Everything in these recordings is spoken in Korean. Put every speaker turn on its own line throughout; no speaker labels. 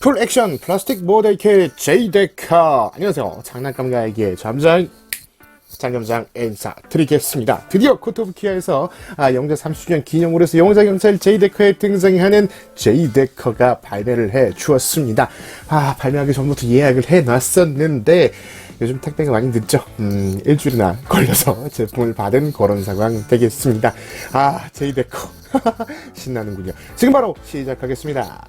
풀 액션 플라스틱 모델킷 제이데카 안녕하세요 장난감 가에게 잠장 장점장 인사 드리겠습니다. 드디어 코토부키아에서 아, 영자 30주년 기념으로 해서 영자 경찰 제이데커에 등장하는 제이데커가 발매를 해 주었습니다. 아, 발매하기 전부터 예약을 해 놨었는데 요즘 택배가 많이 늦죠. 음, 일주일이나 걸려서 제품을 받은 그런 상황 되겠습니다. 아, 제이데커. 신나는군요. 지금 바로 시작하겠습니다.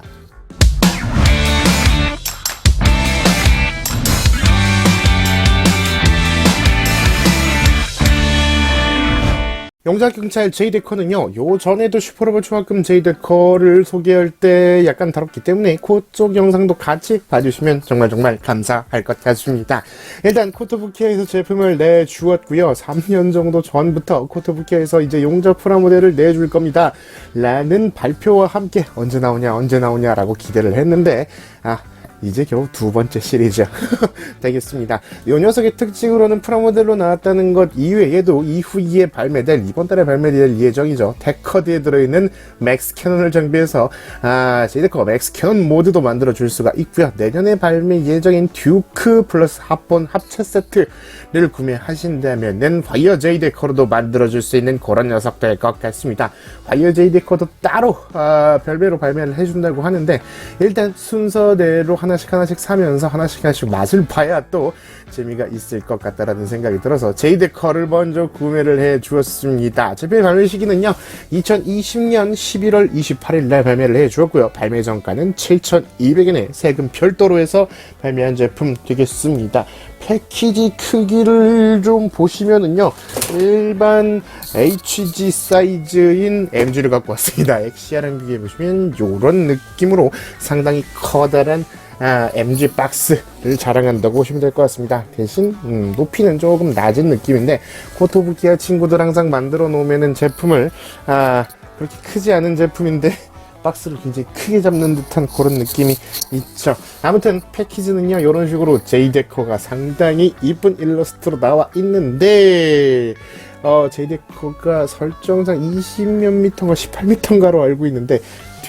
영자경찰 제이데커는요, 요 전에도 슈퍼로봇 초합금 제이데커를 소개할 때 약간 다뤘기 때문에 그쪽 영상도 같이 봐주시면 정말 정말 감사할 것 같습니다. 일단 코토부키아에서 제품을 내주었고요. 3년 정도 전부터 코토부키아에서 이제 용자 프라모델을 내줄 겁니다. 라는 발표와 함께 언제 나오냐, 언제 나오냐 라고 기대를 했는데, 아, 이제 겨우 두 번째 시리즈 되겠습니다. 이 녀석의 특징으로는 프라모델로 나왔다는 것 이외에도 이후에 발매될 이번 달에 발매될 예정이죠. 데커드에 들어있는 맥스 캐논을 장비해서 아 제이데커 맥스 캐논 모드도 만들어 줄 수가 있고요. 내년에 발매 예정인 듀크 플러스 합본 합체 세트를 구매하신다면은 화이어 제이 데커로도 만들어 줄 수 있는 그런 녀석 될 것 같습니다. 화이어 제이 데커도 따로 아, 별개로 발매를 해준다고 하는데 일단 순서대로 하나씩 하나씩 사면서 하나씩 하나씩 맛을 봐야 또 재미가 있을 것 같다라는 생각이 들어서 제이데커를 먼저 구매를 해 주었습니다. 제품 발매 시기는요 2020년 11월 28일 날 발매를 해 주었고요. 발매 정가는 7,200원에 세금 별도로 해서 발매한 제품 되겠습니다. 패키지 크기를 좀 보시면은요 일반 HG 사이즈인 MG를 갖고 왔습니다. 엑시아랑 비교해 보시면 이런 느낌으로 상당히 커다란 아, MG 박스를 자랑한다고 보시면 될 것 같습니다. 대신 음, 높이는 조금 낮은 느낌인데 코토부키아 친구들 항상 만들어 놓으면은 제품을 아, 그렇게 크지 않은 제품인데 박스를 굉장히 크게 잡는 듯한 그런 느낌이 있죠. 아무튼 패키지는요 이런 식으로 제이데커가 상당히 이쁜 일러스트로 나와 있는데 어 제이데커가 설정상 20몇 미터가 18 미터인가로 알고 있는데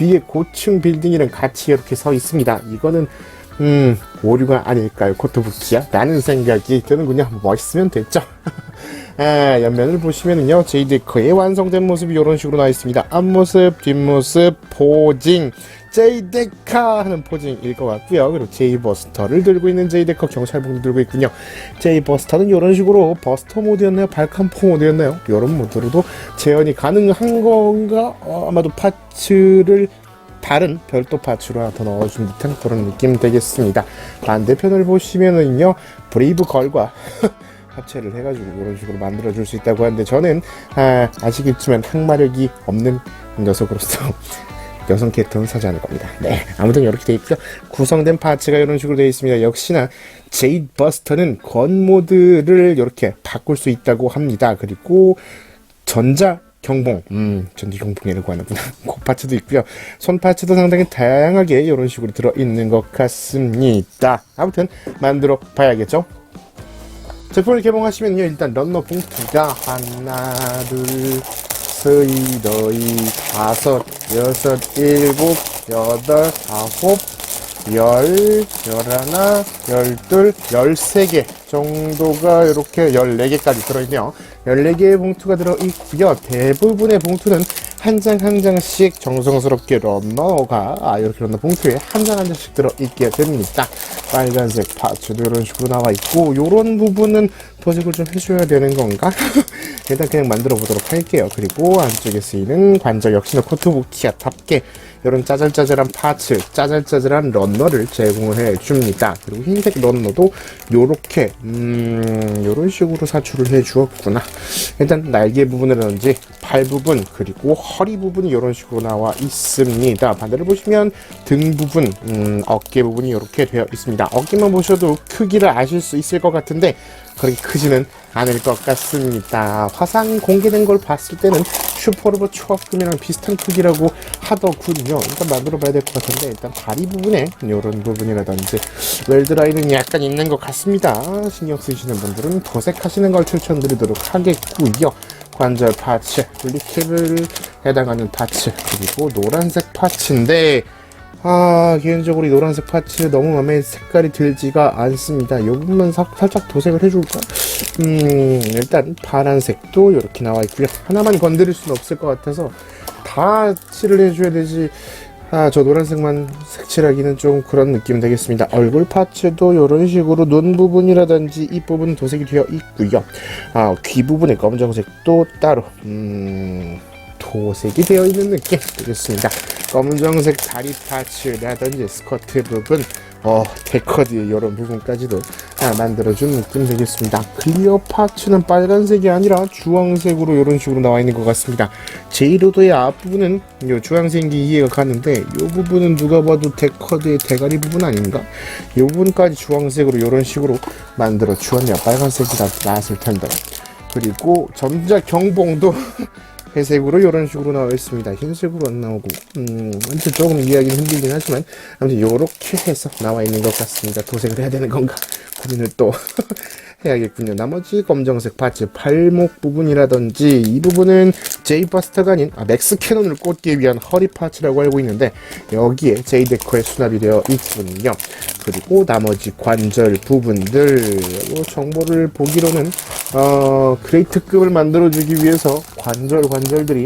뒤에 고층 빌딩이랑 같이 이렇게 서 있습니다. 이거는 음 오류가 아닐까요 코토부키야? 라는 생각이 드는군요. 멋있으면 됐죠. 아, 옆면을 보시면은요, 제이데커의 완성된 모습이 이런 식으로 나와 있습니다. 앞모습, 뒷모습, 포징, 제이데카 하는 포징일 것 같고요. 그리고 제이버스터를 들고 있는 제이데커 경찰복도 들고 있군요. 제이버스터는 이런 식으로 버스터 모드였나요? 발칸포 모드였나요? 이런 모드로도 재현이 가능한 건가? 어, 아마도 파츠를 다른 별도 파츠로 하나 더 넣어준 듯한 그런 느낌 되겠습니다. 반대편을 보시면은요, 브레이브 걸과 합체를 해가지고 이런 식으로 만들어줄 수 있다고 하는데 저는 아, 아시겠지만 항마력이 없는 녀석으로서 여성 캐릭터는 사지 않을 겁니다. 네, 아무튼 이렇게 돼 있고요. 구성된 파츠가 이런 식으로 되어 있습니다. 역시나 제이드 버스터는 건 모드를 이렇게 바꿀 수 있다고 합니다. 그리고 전자 경봉, 음, 전지 경봉이라고 하는구나. 그 파츠도 있고요. 손 파츠도 상당히 다양하게 이런 식으로 들어 있는 것 같습니다. 아무튼 만들어 봐야겠죠. 제품을 개봉하시면요 일단 런너 봉투가 하나 둘 셋 너희 다섯 여섯 일곱 여덟 아홉 열 열하나 열둘 열세 개 정도가 이렇게 열네 개까지 들어있네요. 14개의 봉투가 들어있고요. 대부분의 봉투는 한장한 장씩 정성스럽게 런너가 아, 이렇게 런너 봉투에 한장한 장씩 들어있게 됩니다. 빨간색 파츠도 이런 식으로 나와 있고 이런 부분은 도색을 좀 해줘야 되는 건가? 일단 그냥 만들어 보도록 할게요. 그리고 안쪽에 쓰이는 관절 역시나 코트부키아답게 이런 짜잘짜잘한 파츠, 짜잘짜잘한 런너를 제공을 해줍니다. 그리고 흰색 런너도 요렇게 음 요런 식으로 사출을 해주었구나. 일단 날개 부분이라든지 팔 부분 그리고 허리 부분이 이런 식으로 나와 있습니다. 반대로 보시면 등 부분, 음, 어깨 부분이 이렇게 되어 있습니다. 어깨만 보셔도 크기를 아실 수 있을 것 같은데 그렇게 크지는 않을 것 같습니다. 화상 공개된 걸 봤을 때는 슈퍼로봇 초합금이랑 비슷한 크기라고 하더군요. 일단 만들어 봐야 될 것 같은데 일단 다리 부분에 이런 부분이라든지 웰드라인은 약간 있는 것 같습니다. 신경 쓰시는 분들은 도색하시는 걸 추천드리도록 하겠고요. 관절 파츠, 리케를 해당하는 파츠, 그리고 노란색 파츠인데 아 개인적으로 이 노란색 파츠 너무 마음에 색깔이 들지가 않습니다. 이 부분만 사- 살짝 도색을 해줄까? 음 일단 파란색도 이렇게 나와 있고요. 하나만 건드릴 수는 없을 것 같아서 다 칠을 해줘야 되지. 아, 저 노란색만 색칠하기는 좀 그런 느낌 되겠습니다. 얼굴 파츠도 이런 식으로 눈 부분이라든지 입 부분 도색이 되어 있고요. 아, 귀 부분의 검정색도 따로 음, 도색이 되어 있는 느낌 되겠습니다. 검정색 다리 파츠라든지 스커트 부분, 어, 데커드 이런 부분까지도 아, 만들어준 느낌 되겠습니다. 클리어 파츠는 빨간색이 아니라 주황색으로 이런 식으로 나와 있는 것 같습니다. 제이로드의 앞부분은 요 주황색이 이해가 가는데 이 부분은 누가 봐도 데커드의 대가리 부분 아닌가? 이 부분까지 주황색으로 이런 식으로 만들어 주었네요. 빨간색이라 나왔을 텐데. 그리고 점자 경봉도 회색으로 이런 식으로 나와 있습니다. 흰색으로 안 나오고, 음, 아무튼 조금 이해하기는 힘들긴 하지만, 아무튼 이렇게 해서 나와 있는 것 같습니다. 도색을 해야 되는 건가? 고민을 또 해야겠군요. 나머지 검정색 파츠, 팔목 부분이라든지, 이 부분은 제이버스터가 아닌, 아, 맥스 캐논을 꽂기 위한 허리 파츠라고 알고 있는데, 여기에 제이데커에 수납이 되어 있군요. 그리고 나머지 관절 부분들, 뭐 정보를 보기로는, 어, 그레이트급을 만들어주기 위해서 관절 관절들이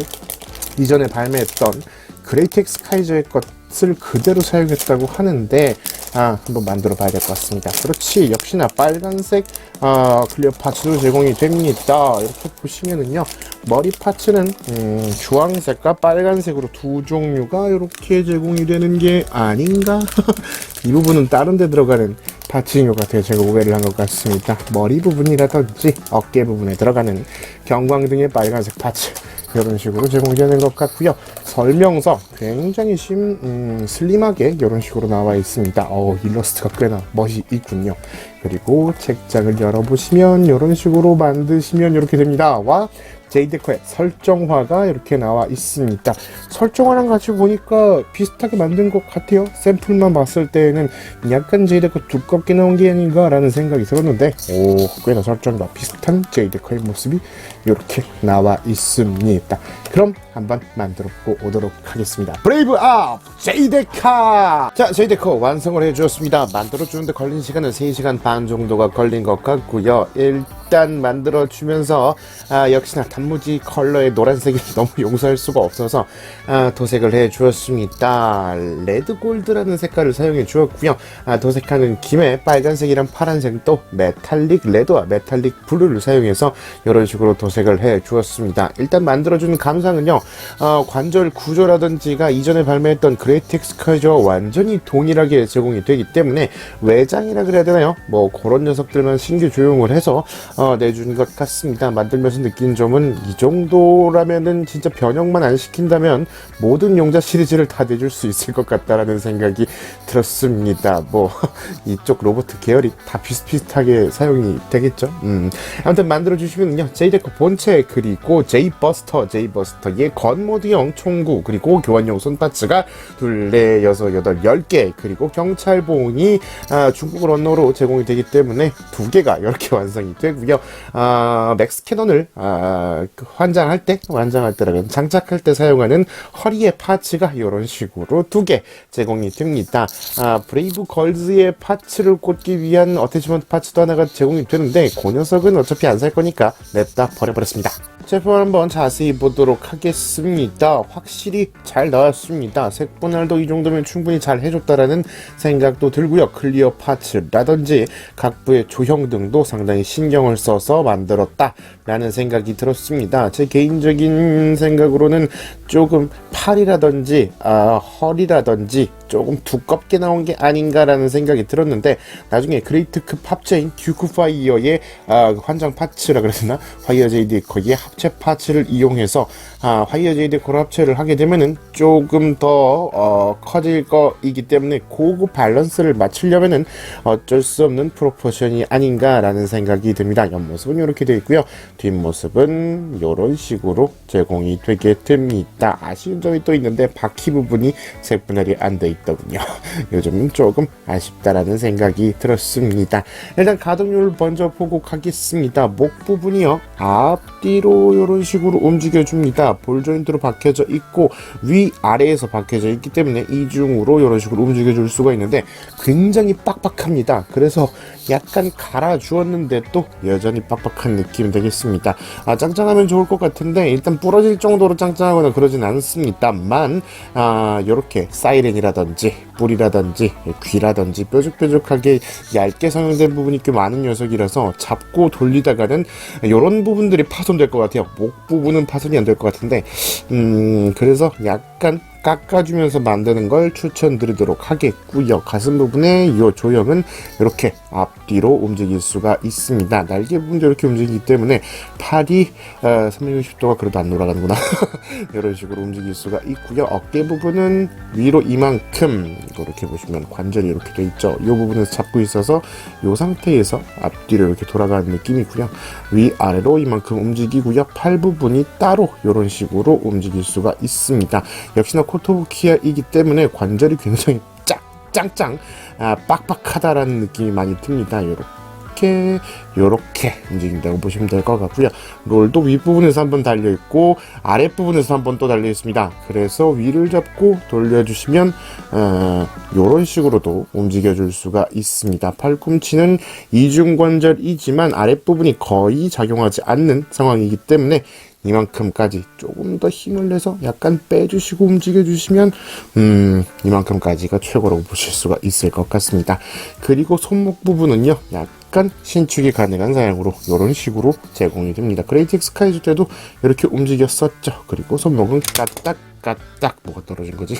이전에 발매했던 그레이텍 스 카이저의 것을 그대로 사용했다고 하는데 아 한번 만들어 봐야 될 것 같습니다. 그렇지 역시나 빨간색 아 클리어 파츠도 제공이 됩니다. 이렇게 보시면은요 머리 파츠는 음, 주황색과 빨간색으로 두 종류가 이렇게 제공이 되는 게 아닌가? 이 부분은 다른 데 들어가는 파츠인 것 같아요. 제가 오해를 한 것 같습니다. 머리 부분이라든지 어깨 부분에 들어가는 경광등의 빨간색 파츠 이런 식으로 제공되는 것 같고요. 설명서 굉장히 심 음, 슬림하게 이런 식으로 나와 있습니다. 어 일러스트가 꽤나 멋이 있군요. 그리고 책장을 열어보시면 이런 식으로 만드시면 이렇게 됩니다. 와 제이데코의 설정화가 이렇게 나와 있습니다. 설정화랑 같이 보니까 비슷하게 만든 것 같아요. 샘플만 봤을 때는 약간 제이데코 두껍게 나온 게 아닌가라는 생각이 들었는데 오 꽤나 설정과 비슷한 제이데코의 모습이 이렇게 나와 있습니다. 그럼 한번 만들어 오도록 하겠습니다. 브레이브 업 제이데카 자 제이데코 완성을 해주었습니다. 만들어 주는데 걸린 시간은 3시간 반 정도가 걸린 것 같고요. 일단 만들어 주면서 아, 역시나 단무지 컬러의 노란색이 너무 용서할 수가 없어서 아, 도색을 해 주었습니다. 레드 골드라는 색깔을 사용해 주었고요. 아, 도색하는 김에 빨간색이랑 파란색도 메탈릭 레드와 메탈릭 블루를 사용해서 이런 식으로 도색을 해 주었습니다. 일단 만들어준 감상은요. 어, 관절 구조라든지가 이전에 발매했던 그레이텍스 카이저와 완전히 동일하게 제공이 되기 때문에 외장이라 그래야 되나요? 뭐 그런 녀석들만 신규 조용을 해서 어, 내준 것 같습니다. 만들면서 느낀 점은 이 정도라면은 진짜 변형만 안 시킨다면 모든 용자 시리즈를 다 내줄 수 있을 것 같다라는 생각이 들었습니다. 뭐 이쪽 로봇 계열이 다 비슷비슷하게 사용이 되겠죠. 음. 아무튼 만들어 주시면요 제이데코 본체 그리고 제이버스터 제이버스터의 건모드형 총구 그리고 교환용 손파츠가 둘, 넷, 여섯, 여덟, 열 개 그리고 경찰봉이 아, 중국 언어로 제공이 되기 때문에 두 개가 이렇게 완성이 되고 요. 아, 맥 스 캐논을 아, 그 환장할 때 환장할 때라면 장착할 때 사용하는 허리의 파츠가 이런 식으로 두 개 제공이 됩니다. 아, 브레이브 걸즈의 파츠를 꽂기 위한 어태치먼트 파츠도 하나가 제공이 되는데 그 녀석은 어차피 안 살 거니까 냅다 버려버렸습니다. 제품 한번 자세히 보도록 하겠습니다. 확실히 잘 나왔습니다. 색 분할도 이 정도면 충분히 잘 해줬다라는 생각도 들고요. 클리어 파츠라든지 각부의 조형 등도 상당히 신경을 써서 만들었다라는 생각이 들었습니다. 제 개인적인 생각으로는 조금 팔이라든지 아, 허리라든지 조금 두껍게 나온 게 아닌가라는 생각이 들었는데 나중에 그레이트급 합체인 듀크 파이어의 아, 환장 파츠라 되나? 화이어 제이드 거기에 합체 파츠를 이용해서 아, 화이어 제이드 코를 합체를 하게 되면은 조금 더 어, 커질 거이기 때문에 고그 밸런스를 맞추려면은 어쩔 수 없는 프로포션이 아닌가라는 생각이 듭니다. 옆모습은 이렇게 되어 있고요. 뒷모습은 이런 식으로 제공이 되게 됩니다. 아쉬운 점이 또 있는데 바퀴 부분이 색 분할이 안 돼 있더군요. 요즘은 조금 아쉽다라는 생각이 들었습니다. 일단 가동률 먼저 보고 가겠습니다. 목 부분이요. 앞뒤로 이런 식으로 움직여줍니다. 볼 조인트로 박혀져 있고 위 아래에서 박혀져 있기 때문에 이중으로 이런 식으로 움직여 줄 수가 있는데 굉장히 빡빡합니다. 그래서 약간 갈아 주었는데 또 여전히 빡빡한 느낌이 되겠습니다. 아, 짱짱하면 좋을 것 같은데 일단 부러질 정도로 짱짱하거나 그러진 않습니다만 아, 요렇게 사이렌이라든지 뿔이라든지 귀라든지 뾰족뾰족하게 얇게 성형된 부분이 꽤 많은 녀석이라서 잡고 돌리다가는 이런 부분들이 파손될 것 같아요. 목 부분은 파손이 안 될 것 같은데 음 그래서 약간 깎아주면서 만드는 걸 추천드리도록 하겠고요. 가슴 부분의 이 조형은 이렇게 앞뒤로 움직일 수가 있습니다. 날개 부분도 이렇게 움직이기 때문에 팔이 어, 360도가 그래도 안 돌아가는구나. 이런 식으로 움직일 수가 있고요. 어깨 부분은 위로 이만큼 이렇게 보시면 관절이 이렇게 돼 있죠. 이 부분에서 잡고 있어서 이 상태에서 앞뒤로 이렇게 돌아가는 느낌이고요. 위 아래로 이만큼 움직이고요. 팔 부분이 따로 이런 식으로 움직일 수가 있습니다. 역시나 코토부키아이기 때문에 관절이 굉장히 짝 짱짱 아, 빡빡하다라는 느낌이 많이 듭니다. 요렇게 요렇게 움직인다고 보시면 될 것 같고요. 롤도 윗부분에서 한번 달려 있고 아랫부분에서 한번 또 달려 있습니다. 그래서 위를 잡고 돌려주시면 어, 요런 식으로도 움직여줄 수가 있습니다. 팔꿈치는 이중관절이지만 아랫부분이 거의 작용하지 않는 상황이기 때문에 이만큼까지 조금 더 힘을 내서 약간 빼주시고 움직여주시면 음 이만큼까지가 최고라고 보실 수가 있을 것 같습니다. 그리고 손목 부분은요 약간 신축이 가능한 사양으로 이런 식으로 제공이 됩니다. 그레이트 스카이즈 때도 이렇게 움직였었죠. 그리고 손목은 까딱 까딱 뭐가 떨어진 거지?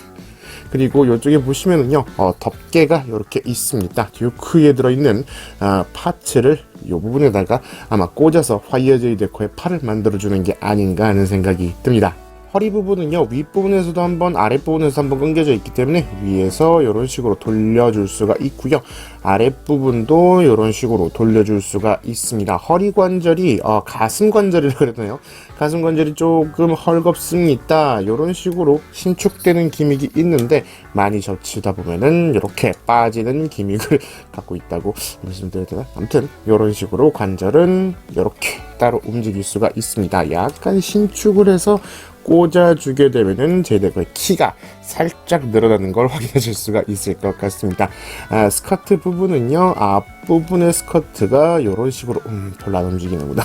그리고 이쪽에 보시면은요 어, 덮개가 이렇게 있습니다. 듀크에 들어있는 아, 파츠를 이 부분에다가 아마 꽂아서 화이어제이 데코의 팔을 만들어주는 게 아닌가 하는 생각이 듭니다. 허리 부분은요 윗부분에서도 한번 아랫부분에서 한번 끊겨져 있기 때문에 위에서 이런 식으로 돌려줄 수가 있고요. 아랫부분도 이런 식으로 돌려줄 수가 있습니다. 허리 관절이 어, 가슴 관절이라고 그러나요 가슴 관절이 조금 헐겁습니다. 이런 식으로 신축되는 기믹이 있는데 많이 젖히다 보면은 이렇게 빠지는 기믹을 갖고 있다고 말씀드려야 되나? 아무튼 이런 식으로 관절은 이렇게 따로 움직일 수가 있습니다. 약간 신축을 해서 꽂아주게 되면은 제대로의 키가 살짝 늘어나는 걸 확인하실 수가 있을 것 같습니다. 아, 스커트 부분은요 앞부분의 스커트가 이런 식으로 음, 별로 안 움직이는구나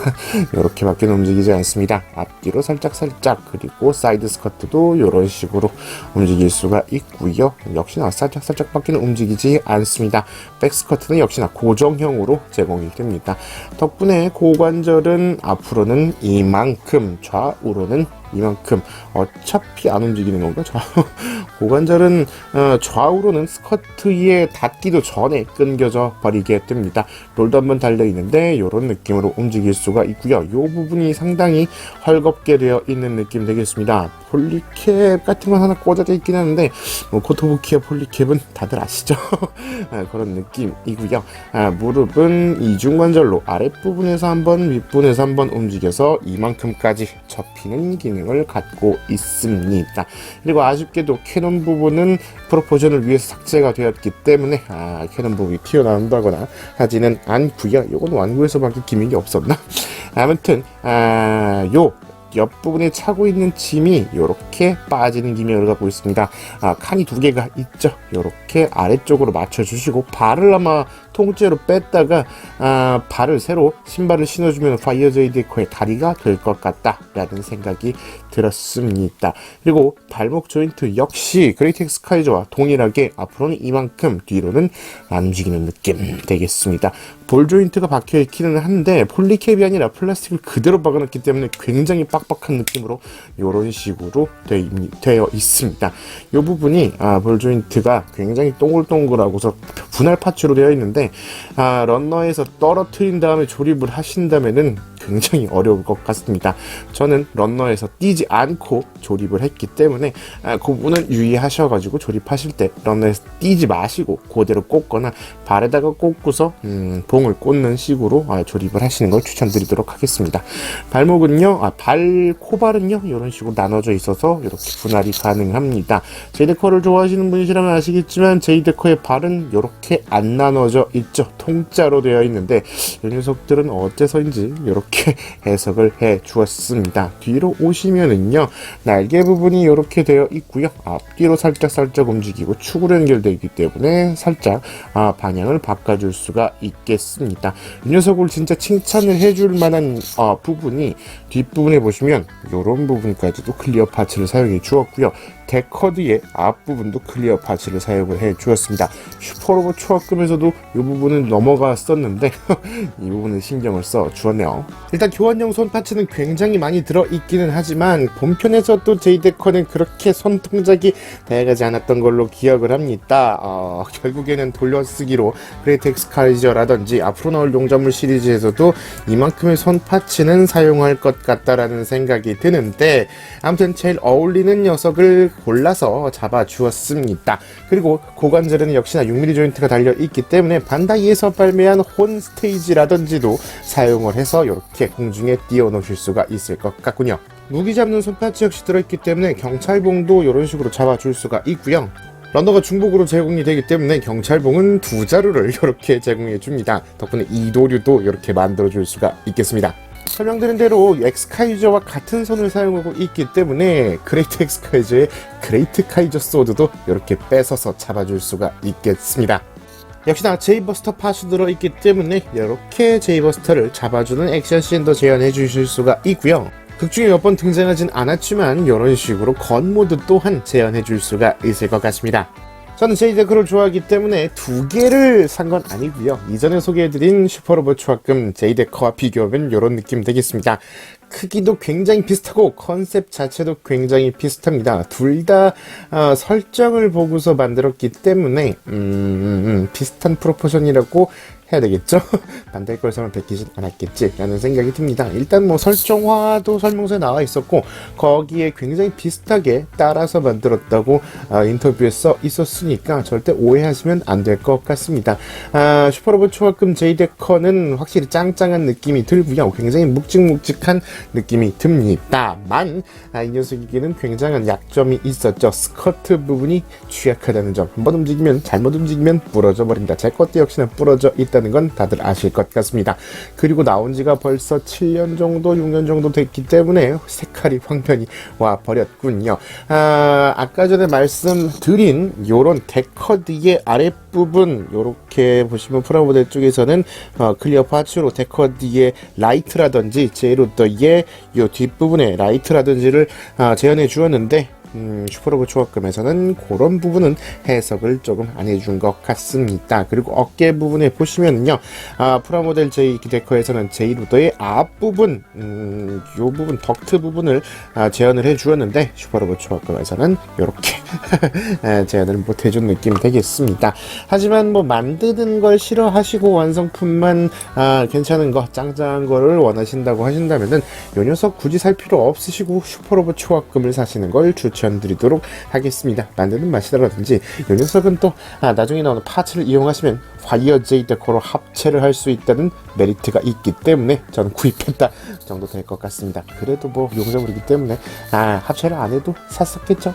이렇게 밖에 움직이지 않습니다. 앞뒤로 살짝 살짝 그리고 사이드 스커트도 이런 식으로 움직일 수가 있고요. 역시나 살짝 살짝 밖에 움직이지 않습니다. 백 스커트는 역시나 고정형으로 제공이 됩니다. 덕분에 고관절은 앞으로는 이만큼 좌우로는 이만큼 어차피 안 움직이는 건가? 좌 고관절은 어, 좌우로는 스커트에 닿기도 전에 끊겨져 버리게 됩니다. 롤도 한번 달려 있는데 이런 느낌으로 움직일 수가 있고요. 이 부분이 상당히 헐겁게 되어 있는 느낌 되겠습니다. 폴리캡 같은 건 하나 꽂아져 있긴 하는데 뭐 코토부키의 폴리캡은 다들 아시죠? 아, 그런 느낌이고요. 아, 무릎은 이중관절로 아랫부분에서 한번 윗부분에서 한번 움직여서 이만큼까지 접히는 기능을 갖고 있습니다. 그리고 아쉽게도 캐논 부분은 프로포션을 위해서 삭제가 되었기 때문에 아, 캐논 부분이 튀어나온다거나 하지는 않고요. 이건 완구에서밖에 기믹이 없었나? 아무튼 아, 요 옆부분에 차고 있는 짐이 이렇게 빠지는 기믹을 갖고 있습니다. 아, 칸이 두 개가 있죠. 이렇게 아래쪽으로 맞춰주시고 발을 아마 통째로 뺐다가 아, 발을 새로 신발을 신어주면 파이어제이 데코의 다리가 될 것 같다라는 생각이 들었습니다. 그리고 발목 조인트 역시 그레이텍 스카이저와 동일하게 앞으로는 이만큼 뒤로는 안 움직이는 느낌 되겠습니다. 볼 조인트가 박혀 있기는 한데 폴리캡이 아니라 플라스틱을 그대로 박아놨기 때문에 굉장히 빡 빡한 느낌으로 이런 식으로 되어 있습니다. 이 부분이 아, 볼 조인트가 굉장히 동글동글하고서 분할 파츠로 되어 있는데 아, 런너에서 떨어뜨린 다음에 조립을 하신다면은 굉장히 어려울 것 같습니다. 저는 런너에서 뛰지 않고 조립을 했기 때문에 아, 그 부분은 유의하셔가지고 조립하실 때 런너에서 뛰지 마시고 그대로 꽂거나 발에다가 꽂고서 음, 봉을 꽂는 식으로 아, 조립을 하시는 걸 추천드리도록 하겠습니다. 발목은요, 아, 발 코발은요 이런 식으로 나눠져 있어서 이렇게 분할이 가능합니다. 제이데커를 좋아하시는 분이시라면 아시겠지만 제이데커의 발은 이렇게 안 나눠져 있죠. 통짜로 되어 있는데 이 녀석들은 어째서인지 이렇게 해석을 해 주었습니다. 뒤로 오시면은요 날개 부분이 이렇게 되어 있고요. 앞뒤로 살짝 살짝 움직이고 축으로 연결되어 있기 때문에 살짝 아, 방향을 바꿔줄 수가 있겠습니다. 이 녀석을 진짜 칭찬을 해줄 만한 아, 부분이 뒷부분에 보시면 이런 부분까지도 클리어 파츠를 사용해 주었고요. 데커드의 앞부분도 클리어 파츠를 사용을 해 주었습니다. 슈퍼로봇 초합금에서도 이 부분은 넘어갔었는데 이 부분은 신경을 써 주었네요. 일단 교환용 손 파츠는 굉장히 많이 들어 있기는 하지만 본편에서 또 제이데커는 그렇게 손 동작이 다양하지 않았던 걸로 기억을 합니다. 어, 결국에는 돌려쓰기로 그레이트 엑스카이저라든지 앞으로 나올 용접물 시리즈에서도 이만큼의 손 파츠는 사용할 것 같다라는 생각이 드는데 아무튼 제일 어울리는 녀석을 골라서 잡아 주었습니다. 그리고 고관절에는 역시나 6mm 조인트가 달려 있기 때문에 반다이에서 발매한 혼 스테이지라든지도 사용을 해서 이렇게 공중에 띄워 놓으실 수가 있을 것 같군요. 무기 잡는 손파츠 역시 들어있기 때문에 경찰봉도 이런 식으로 잡아줄 수가 있고요. 런너가 중복으로 제공이 되기 때문에 경찰봉은 두 자루를 이렇게 제공해 줍니다. 덕분에 이도류도 이렇게 만들어 줄 수가 있겠습니다. 설명드린 대로 엑스카이저와 같은 선을 사용하고 있기 때문에 그레이트 엑스카이저의 그레이트 카이저 소드도 이렇게 뺏어서 잡아줄 수가 있겠습니다. 역시나 제이버스터 파츠 들어있기 때문에 이렇게 제이버스터를 잡아주는 액션 씬도 재현해 주실 수가 있고요. 극중에 몇 번 등장하진 않았지만 이런 식으로 건 모드 또한 재현해 줄 수가 있을 것 같습니다. 저는 제이데크를 좋아하기 때문에 두 개를 산 건 아니고요. 이전에 소개해드린 슈퍼로봇 초합금 제이데커와 비교하면 이런 느낌 되겠습니다. 크기도 굉장히 비슷하고 컨셉 자체도 굉장히 비슷합니다. 둘다 어, 설정을 보고서 만들었기 때문에 음, 음, 음, 비슷한 프로포션이라고 해야 되겠죠? 반대일 걸 설명 베끼진 않았겠지라는 생각이 듭니다. 일단 뭐 설정화도 설명서에 나와 있었고 거기에 굉장히 비슷하게 따라서 만들었다고 어, 인터뷰에 써 있었으니까 절대 오해하시면 안 될 것 같습니다. 아, 슈퍼로봇 초합금 제이데커는 확실히 짱짱한 느낌이 들고요. 굉장히 묵직묵직한 느낌이 듭니다만 아, 이 녀석에게는 굉장한 약점이 있었죠. 스커트 부분이 취약하다는 점. 한번 움직이면 잘못 움직이면 부러져 버린다. 제 것도 역시나 부러져 있다 는 건 다들 아실 것 같습니다. 그리고 나온 지가 벌써 7년 정도, 6년 정도 됐기 때문에 색깔이 황변이 와 버렸군요. 아, 아까 전에 말씀드린 요런 데커드의 아랫부분 요렇게 보시면 프라모델 쪽에서는 어, 클리어 파츠로 데커드의 라이트라든지 제로더의 요 뒷부분에 라이트라든지를 아, 재현해 주었는데 음, 슈퍼로봇 초합금에서는 그런 부분은 해석을 조금 안 해준 것 같습니다. 그리고 어깨 부분에 보시면은요, 아, 프라모델 J 기데커에서는 J 루더의 앞부분, 음, 요 부분, 덕트 부분을 아, 재현을 해주었는데, 슈퍼로봇 초합금에서는 이렇게 재현을 못 해준 느낌 되겠습니다. 하지만 뭐 만드는 걸 싫어하시고 완성품만 아, 괜찮은 거, 짱짱한 거를 원하신다고 하신다면은 요 녀석 굳이 살 필요 없으시고 슈퍼로봇 초합금을 사시는 걸 추천 드리도록 하겠습니다. 만드는 맛이라든지 이 녀석은 또 아, 나중에 나오는 파츠를 이용하시면 화이어 제이 데코로 합체를 할 수 있다는 메리트가 있기 때문에 저는 구입했다 정도 될 것 같습니다. 그래도 뭐 용접물이기 때문에 아, 합체를 안 해도 샀었겠죠.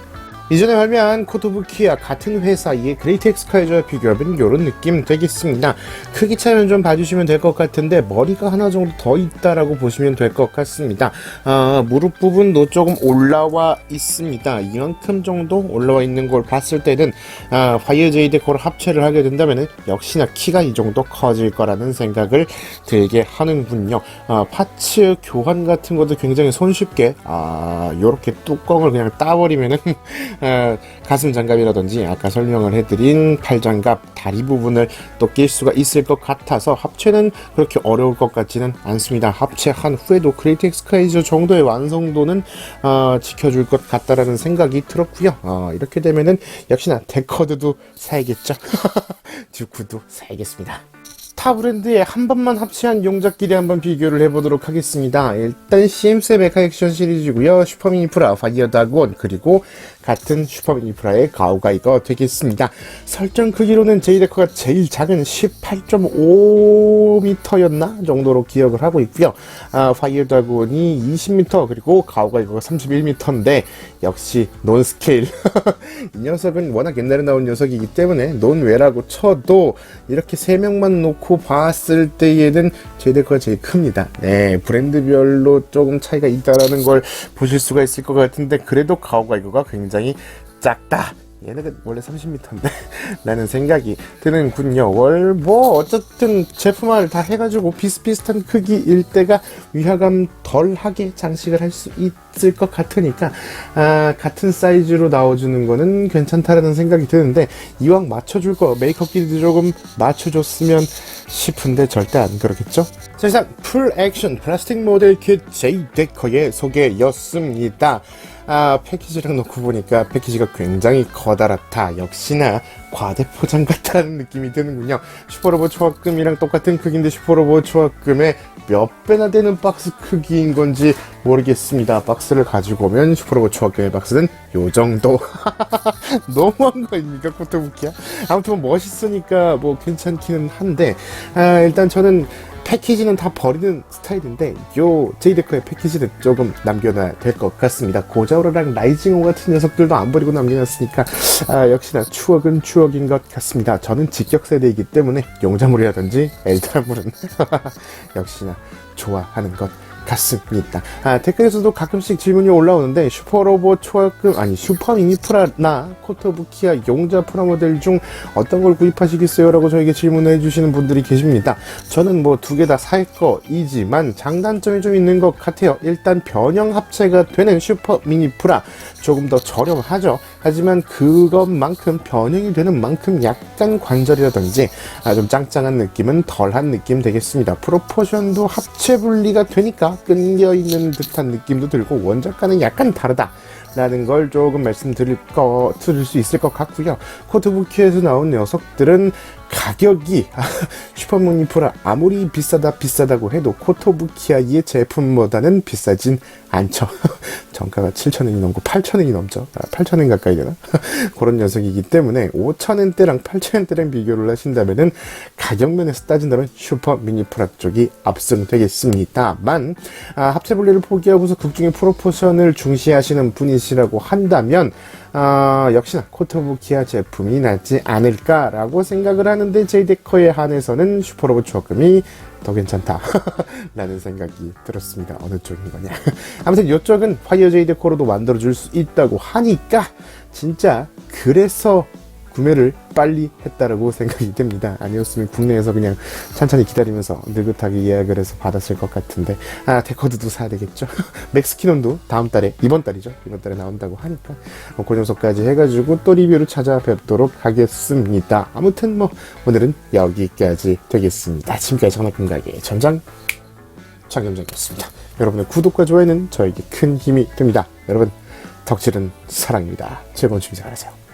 이전에 발매한 코토부키와 같은 회사의 그레이트 엑스카이저와 비교하면 이런 느낌 되겠습니다. 크기 차이는 좀 봐주시면 될 것 같은데 머리가 하나 정도 더 있다라고 보시면 될 것 같습니다. 아, 무릎 부분도 조금 올라와 있습니다. 이만큼 정도 올라와 있는 걸 봤을 때는 아, 화이어 제이 데코를 합체를 하게 된다면 역시나 키가 이 정도 커질 거라는 생각을 들게 하는군요. 아, 파츠 교환 같은 것도 굉장히 손쉽게 아, 요렇게 뚜껑을 그냥 따버리면은 어, 가슴 장갑이라든지 아까 설명을 해드린 팔 장갑, 다리 부분을 또 낄 수가 있을 것 같아서 합체는 그렇게 어려울 것 같지는 않습니다. 합체한 후에도 크리에이트 엑스카이저 정도의 완성도는 어, 지켜줄 것 같다라는 생각이 들었고요. 어, 이렇게 되면은 역시나 데커드도 사야겠죠. 듀크도 사야겠습니다. 타 브랜드의 한 번만 합체한 용접끼리 한번 비교를 해보도록 하겠습니다. 일단 CMC 메카 액션 시리즈고요. 슈퍼미니 프라 파이어 다곤 그리고 같은 슈퍼미니 프라의 가오가이가 되겠습니다. 설정 크기로는 제이데커가 제일 작은 18.5m였나 정도로 기억을 하고 있고요. 아, 파이어 다곤이 20m 그리고 가오가이가 31m인데 역시 논 스케일. 이 녀석은 워낙 옛날에 나온 녀석이기 때문에 논외라고 쳐도 이렇게 세 명만 놓고 봤을 때에는 제이데커가 제일 큽니다. 네, 브랜드별로 조금 차이가 있다라는 걸 보실 수가 있을 것 같은데 그래도 가오가이거가 굉장히 작다. 얘네가 원래 30m인데 라는 생각이 드는군요. 월 뭐 어쨌든 제품화를 다 해가지고 비슷비슷한 크기일 때가 위화감 덜하게 장식을 할 수 있을 것 같으니까 아, 같은 사이즈로 나와주는 거는 괜찮다라는 생각이 드는데 이왕 맞춰줄 거 메이크업끼리도 조금 맞춰줬으면 싶은데 절대 안 그러겠죠? 자 이상 풀 액션 플라스틱 모델 킷 제이 데커의 소개였습니다. 아, 패키지랑 놓고 보니까 패키지가 굉장히 커다랗다. 역시나 과대 포장 같다는 느낌이 드는군요. 슈퍼로봇 초합금이랑 똑같은 크기인데 슈퍼로봇 초합금의 몇 배나 되는 박스 크기인 건지 모르겠습니다. 박스를 가지고 오면 슈퍼로봇 초합금의 박스는 요 정도. 너무한 거 아닙니까, 코토부키야? 아무튼 뭐 멋있으니까 뭐 괜찮기는 한데, 아, 일단 저는 패키지는 다 버리는 스타일인데 요 제이데커의 패키지는 조금 남겨놔야 될 것 같습니다. 고자오라랑 라이징오 같은 녀석들도 안 버리고 남겨놨으니까 아, 역시나 추억은 추억인 것 같습니다. 저는 직격 세대이기 때문에 용자물이라든지 엘드라물은 역시나 좋아하는 것 같습니다. 아, 댓글에서도 가끔씩 질문이 올라오는데 슈퍼로봇 초합금 아니 슈퍼 미니 프라나 코토부키아 용자 프라모델 중 어떤 걸 구입하시겠어요? 라고 저에게 질문을 해주시는 분들이 계십니다. 저는 뭐 두 개 다 살 거이지만 장단점이 좀 있는 것 같아요. 일단 변형 합체가 되는 슈퍼 미니 프라 조금 더 저렴하죠. 하지만 그것만큼 변형이 되는 만큼 약간 관절이라든지 아, 좀 짱짱한 느낌은 덜한 느낌 되겠습니다. 프로포션도 합체 분리가 되니까 끊겨 있는 듯한 느낌도 들고 원작과는 약간 다르다. 라는 걸 조금 말씀드릴 거, 드릴 수 있을 것 같고요. 코트부키에서 나온 녀석들은 가격이 슈퍼무니프라 아무리 비싸다 비싸다고 해도 코토부키아의 제품보다는 비싸진 않죠. 정가가 7천원이 넘고 8천원이 넘죠. 아, 8천원 가까이 되나? 그런 녀석이기 때문에 5천원대랑 8천원대랑 비교를 하신다면은 가격 면에서 따진다면 슈퍼 미니프라 쪽이 압승되겠습니다만 아, 합체 분리를 포기하고서 극중의 프로포션을 중시하시는 분이 시라고 한다면 아, 역시나 코토부키아 제품이 낫지 않을까라고 생각을 하는데 제이데커에 한해서는 슈퍼로봇 조금이 더 괜찮다. 라는 생각이 들었습니다. 어느 쪽인 거냐. 아무튼 이쪽은 파이어 제이데커로도 만들어줄 수 있다고 하니까 진짜 그래서 구매를 빨리 했다라고 생각이 됩니다. 아니었으면 국내에서 그냥 천천히 기다리면서 느긋하게 예약을 해서 받았을 것 같은데 아 데코드도 사야 되겠죠. 맥스키논도 다음 달에 이번 달이죠. 이번 달에 나온다고 하니까 뭐, 그 녀석까지 해가지고 또 리뷰를 찾아뵙도록 하겠습니다. 아무튼 뭐 오늘은 여기까지 되겠습니다. 지금까지 전화금 가게 전장 장겸장이었습니다. 여러분의 구독과 좋아요는 저에게 큰 힘이 됩니다. 여러분 덕질은 사랑입니다. 즐거운 취미 생활하세요.